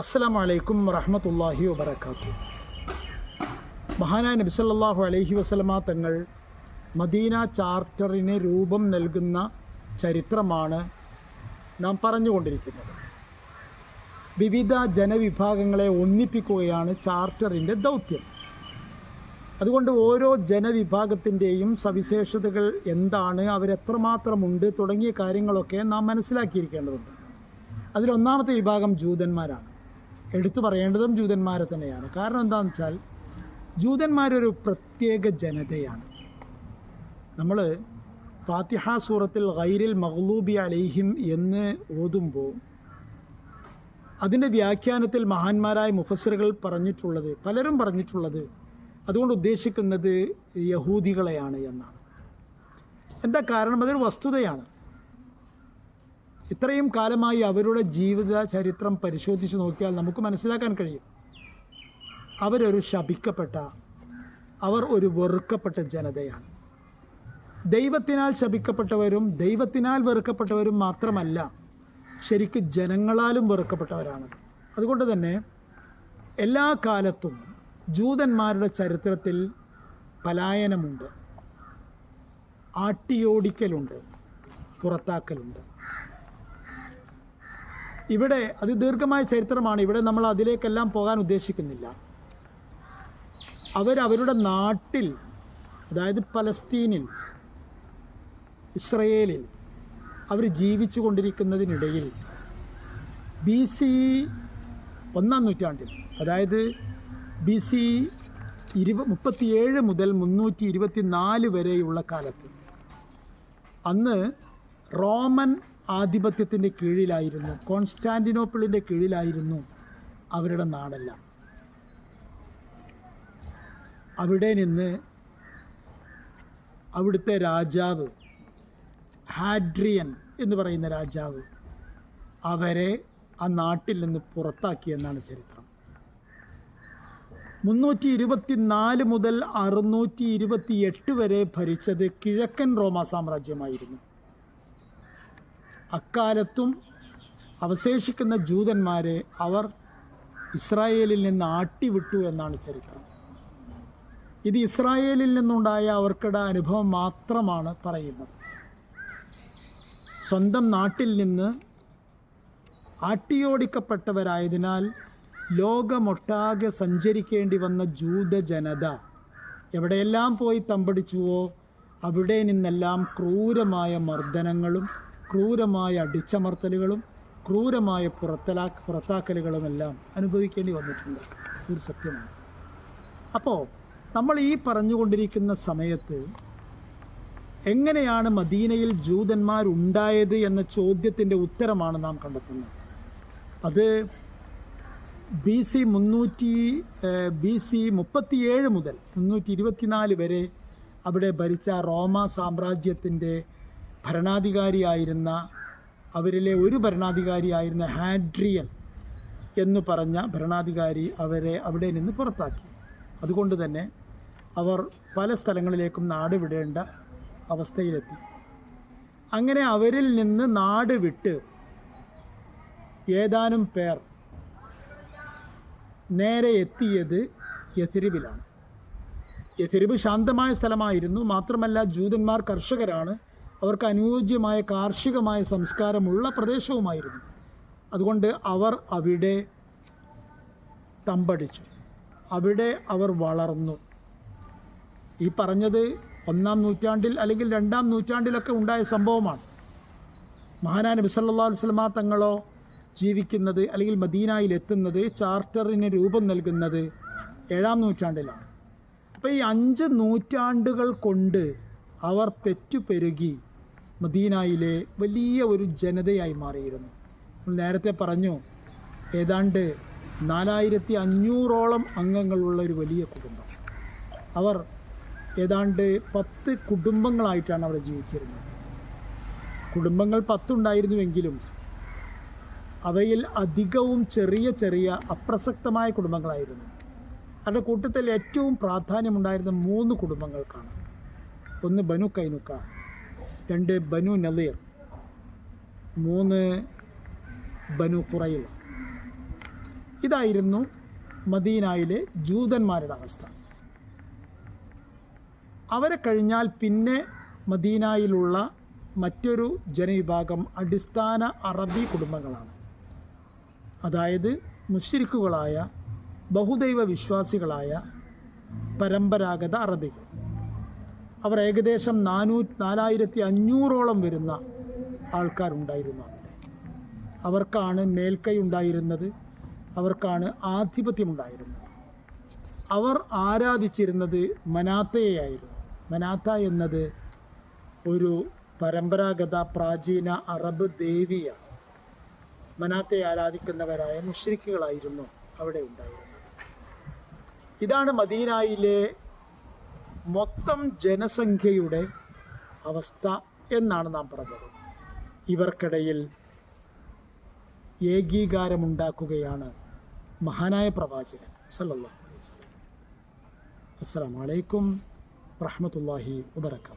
അസ്സാം വലൈക്കും വറഹമത്തല്ലാഹി വബർക്കാത്തു മഹാനായ നബി സല്ലല്ലാഹു അലൈഹി വസല്ലമ തങ്ങൾ മദീന ചാർട്ടറിന് രൂപം നൽകുന്ന ചരിത്രമാണ് നാം പറഞ്ഞുകൊണ്ടിരിക്കുന്നത്. വിവിധ ജനവിഭാഗങ്ങളെ ഒന്നിപ്പിക്കുകയാണ് ചാർട്ടറിന്റെ ദൗത്യം. അതുകൊണ്ട് ഓരോ ജനവിഭാഗത്തിന്റെയും സവിശേഷതകൾ എന്താണ് അവരെത്രമാത്രമുണ്ട് തുടങ്ങിയ കാര്യങ്ങളൊക്കെ നാം മനസ്സിലാക്കിയിരിക്കേണ്ടതുണ്ട്. അതിലൊന്നാമത്തെ വിഭാഗം ജൂതന്മാരാണ്. എടുത്തു പറയേണ്ടതും ജൂതന്മാരെ തന്നെയാണ്. കാരണം എന്താണെന്ന് വെച്ചാൽ ജൂതന്മാരൊരു പ്രത്യേക ജനതയാണ്. നമ്മൾ ഫാത്തിഹ സൂറത്തിൽ ഗൈരിൽ മഹ്ലൂബി അലൈഹിം എന്ന് ഓതുമ്പോൾ അതിന്റെ വ്യാഖ്യാനത്തിൽ മഹാന്മാരായ മുഫസറുകൾ പറഞ്ഞിട്ടുള്ളത് പലരും പറഞ്ഞിട്ടുള്ളത് അതുകൊണ്ട് ഉദ്ദേശിക്കുന്നത് യഹൂദികളെയാണ് എന്നാണ്. എന്താ കാരണം? അതൊരു വസ്തുതയാണ്. ഇത്രയും കാലമായി അവരുടെ ജീവിത ചരിത്രം പരിശോധിച്ച് നോക്കിയാൽ നമുക്ക് മനസ്സിലാക്കാൻ കഴിയും. അവരൊരു ശപിക്കപ്പെട്ട അവർ ഒരു വെറുക്കപ്പെട്ട ജനതയാണ്. ദൈവത്തിനാൽ ശപിക്കപ്പെട്ടവരും ദൈവത്തിനാൽ വെറുക്കപ്പെട്ടവരും മാത്രമല്ല ശരിക്ക് ജനങ്ങളാലും വെറുക്കപ്പെട്ടവരാണ്. അതുകൊണ്ട് തന്നെ എല്ലാ കാലത്തും ജൂതന്മാരുടെ ചരിത്രത്തിൽ പലായനമുണ്ട് ആട്ടിയോടിക്കലുണ്ട് പുറത്താക്കലുണ്ട്. ഇവിടെ അതിദീർഘമായ ചരിത്രമാണ്. ഇവിടെ നമ്മൾ അതിലേക്കെല്ലാം പോകാൻ ഉദ്ദേശിക്കുന്നില്ല. അവരവരുടെ നാട്ടിൽ അതായത് പലസ്തീനിൽ ഇസ്രയേലിൽ അവർ ജീവിച്ചു കൊണ്ടിരിക്കുന്നതിനിടയിൽ ബി സി ഒന്നാം നൂറ്റാണ്ടിൽ അതായത് ബി സി ഇരുപ മുപ്പത്തിയേഴ് മുതൽ മുന്നൂറ്റി ഇരുപത്തി നാല് വരെയുള്ള കാലത്ത് അന്ന് റോമൻ ആധിപത്യത്തിന്റെ കീഴിലായിരുന്നു കോൺസ്റ്റാന്റിനോപ്പിളിന്റെ കീഴിലായിരുന്നു അവരുടെ നാടെല്ലാം. അവിടെ നിന്ന് അവിടുത്തെ രാജാവ് ഹാഡ്രിയൻ എന്ന് പറയുന്ന രാജാവ് അവരെ ആ നാട്ടിൽ നിന്ന് പുറത്താക്കിയെന്നാണ് ചരിത്രം. മുന്നൂറ്റി ഇരുപത്തി നാല് മുതൽ അറുന്നൂറ്റി ഇരുപത്തി എട്ട് വരെ ഭരിച്ചത് കിഴക്കൻ റോമ സാമ്രാജ്യമായിരുന്നു. അക്കാലത്തും അവശേഷിക്കുന്ന ജൂതന്മാരെ അവർ ഇസ്രായേലിൽ നിന്ന് ആട്ടിവിട്ടു എന്നാണ് ചരിത്രം. ഇത് ഇസ്രായേലിൽ നിന്നുണ്ടായ അവർക്കിടെ അനുഭവം മാത്രമാണ് പറയുന്നത്. സ്വന്തം നാട്ടിൽ നിന്ന് ആട്ടിയോടിക്കപ്പെട്ടവരായതിനാൽ ലോകമൊട്ടാകെ സഞ്ചരിക്കേണ്ടി വന്ന ജൂത ജനത എവിടെയെല്ലാം പോയി തമ്പടിച്ചുവോ അവിടെ നിന്നെല്ലാം ക്രൂരമായ മർദ്ദനങ്ങളും ക്രൂരമായ അടിച്ചമർത്തലുകളും ക്രൂരമായ പുറത്തലാ പുറത്താക്കലുകളുമെല്ലാം അനുഭവിക്കേണ്ടി വന്നിട്ടുണ്ട്. ഒരു സത്യമാണ്. അപ്പോൾ നമ്മൾ ഈ പറഞ്ഞുകൊണ്ടിരിക്കുന്ന സമയത്ത് എങ്ങനെയാണ് മദീനയിൽ ജൂതന്മാരുണ്ടായത് എന്ന ചോദ്യത്തിന്റെ ഉത്തരമാണ് നാം കണ്ടെത്തുന്നത്. അത് ബി സി മുന്നൂറ്റി ബി സി മുപ്പത്തിയേഴ് മുതൽ മുന്നൂറ്റി ഇരുപത്തിനാല് വരെ അവിടെ ഭരിച്ച റോമ സാമ്രാജ്യത്തിന്റെ ഭരണാധികാരിയായിരുന്ന അവരിലെ ഒരു ഭരണാധികാരിയായിരുന്ന ഹാഡ്രിയൻ എന്ന് പറഞ്ഞ ഭരണാധികാരി അവരെ അവിടെ നിന്ന് പുറത്താക്കി. അതുകൊണ്ട് തന്നെ അവർ പല സ്ഥലങ്ങളിലേക്കും നാട് വിടേണ്ട അവസ്ഥയിലെത്തി. അങ്ങനെ അവരിൽ നിന്ന് നാട് വിട്ട് ഏതാനും പേർ നേരെ എത്തിയത് യഥിരിബിലാണ് യഥിരിബ് ശാന്തമായ സ്ഥലമായിരുന്നു. മാത്രമല്ല ജൂതന്മാർ കർഷകരാണ്. അവർക്ക് അനുയോജ്യമായ കാർഷികമായ സംസ്കാരമുള്ള പ്രദേശവുമായിരുന്നു. അതുകൊണ്ട് അവർ അവിടെ തമ്പടിച്ചു. അവിടെ അവർ വളർന്നു. ഈ പറഞ്ഞത് ഒന്നാം നൂറ്റാണ്ടിൽ അല്ലെങ്കിൽ രണ്ടാം നൂറ്റാണ്ടിലൊക്കെ ഉണ്ടായ സംഭവമാണ്. മഹാനാ നബി സല്ലല്ലാഹു അലൈഹി വസല്ലമ തങ്ങളോ ജീവിക്കുന്നത് അല്ലെങ്കിൽ മദീനയിൽ എത്തുന്നത് ചാർട്ടറിന് രൂപം നൽകുന്നത് ഏഴാം നൂറ്റാണ്ടിലാണ്. അപ്പോൾ ഈ അഞ്ച് നൂറ്റാണ്ടുകൾ കൊണ്ട് അവർ പെറ്റുപെരുകി. മദീനയിലെ വലിയ ഒരു ജനതയായി മാറിയിരുന്നു. നേരത്തെ പറഞ്ഞു ഏതാണ്ട് നാലായിരത്തി അഞ്ഞൂറോളം അംഗങ്ങളുള്ള ഒരു വലിയ കുടുംബം. അവർ ഏതാണ്ട് പത്ത് കുടുംബങ്ങളായിട്ടാണ് അവിടെ ജീവിച്ചിരുന്നത്. കുടുംബങ്ങൾ പത്തുണ്ടായിരുന്നുവെങ്കിലും അവയിൽ അധികവും ചെറിയ ചെറിയ അപ്രസക്തമായ കുടുംബങ്ങളായിരുന്നു. അവരുടെ കൂട്ടത്തിൽ ഏറ്റവും പ്രാധാന്യമുണ്ടായിരുന്ന മൂന്ന് കുടുംബങ്ങൾക്കാണ്. ഒന്ന് ബനു കൈനുക്ക രണ്ട് ബനു നദീർ മൂന്ന് ബനു കുറയില ഇതായിരുന്നു മദീനായിലെ ജൂതന്മാരുടെ അവസ്ഥ. അവരെ കഴിഞ്ഞാൽ പിന്നെ മദീനായിലുള്ള മറ്റൊരു ജനവിഭാഗം അടിസ്ഥാന അറബി കുടുംബങ്ങളാണ്. അതായത് മുശ്രിക്കുകളായ ബഹുദൈവ വിശ്വാസികളായ പരമ്പരാഗത അറബികൾ. അവർ ഏകദേശം നാനൂ നാലായിരത്തി അഞ്ഞൂറോളം വരുന്ന ആൾക്കാരുണ്ടായിരുന്നു അവിടെ. അവർക്കാണ് മേൽക്കൈ ഉണ്ടായിരുന്നത് അവർക്കാണ് ആധിപത്യമുണ്ടായിരുന്നത്. അവർ ആരാധിച്ചിരുന്നത് മനാത്തയെയായിരുന്നു. മനാത്ത എന്നത് ഒരു പരമ്പരാഗത പ്രാചീന അറബ് ദേവിയാണ്. മനാത്തെ ആരാധിക്കുന്നവരായ മുഷ്രിഖുകളായിരുന്നു അവിടെ ഉണ്ടായിരുന്നത്. ഇതാണ് മദീനായിലെ മൊത്തം ജനസംഖ്യയുടെ അവസ്ഥ എന്നാണ് നാം പറഞ്ഞത്. ഇവർക്കിടയിൽ ഏകീകാരമുണ്ടാക്കുകയാണ് മഹാനായ പ്രവാചകൻ സല്ലാ അലൈഹി വസല്ലം. അസ്സലാമു അലൈക്കും വറഹമത്തല്ലാഹി വബറകാതുഹു.